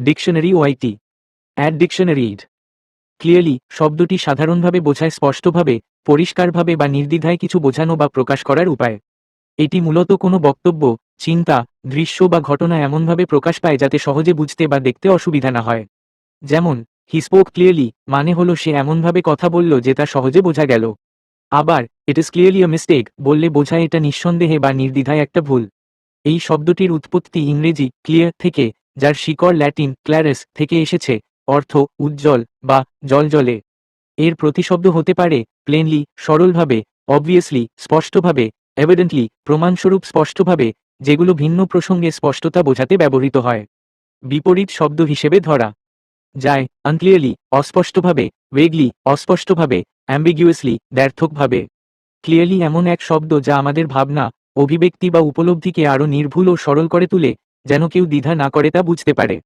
Dictionary ওয়াইটি অ্যাড dictionary ইড ক্লিয়ারলি, শব্দটি সাধারণভাবে বোঝায় স্পষ্টভাবে, পরিষ্কারভাবে বা নির্দ্বিধায় কিছু বোঝানো বা প্রকাশ করার উপায়। এটি মূলত কোনো বক্তব্য, চিন্তা, দৃশ্য বা ঘটনা এমনভাবে প্রকাশ পায় যাতে সহজে বুঝতে বা দেখতে অসুবিধা না হয়। যেমন, হি স্পোক ক্লিয়ারলি মানে হলো সে এমনভাবে কথা বলল যে তা সহজে বোঝা গেল। আবার, ইট ইস ক্লিয়ারলি আ মিস্টেক বললে বোঝায় এটা নিঃসন্দেহে বা নির্দ্বিধায় একটা ভুল। এই শব্দটির উৎপত্তি ইংরেজি ক্লিয়ার থেকে যার শিকড় ল্যাটিন ক্ল্যারেস থেকে এসেছে, অর্থ উজ্জ্বল বা জলজলে। এর প্রতিশব্দ হতে পারে প্লেনলি সরলভাবে অবভিয়াসলি স্পষ্টভাবে এভিডেন্টলি প্রমাণস্বরূপ স্পষ্টভাবে, যেগুলো ভিন্ন প্রসঙ্গে স্পষ্টতা বোঝাতে ব্যবহৃত হয়। বিপরীত শব্দ হিসেবে ধরা যায় আনক্লিয়ারলি অস্পষ্টভাবে ওয়েগলি অস্পষ্টভাবে অ্যাম্বিগুয়াসলি দ্ব্যর্থকভাবে ক্লিয়ারলি এমন এক শব্দ যা আমাদের ভাবনা, অভিব্যক্তি বা উপলব্ধিকে আরও নির্ভুল ও সরল করে তুলে যেন কেউ দ্বিধা না করে তা বুঝতে পারে।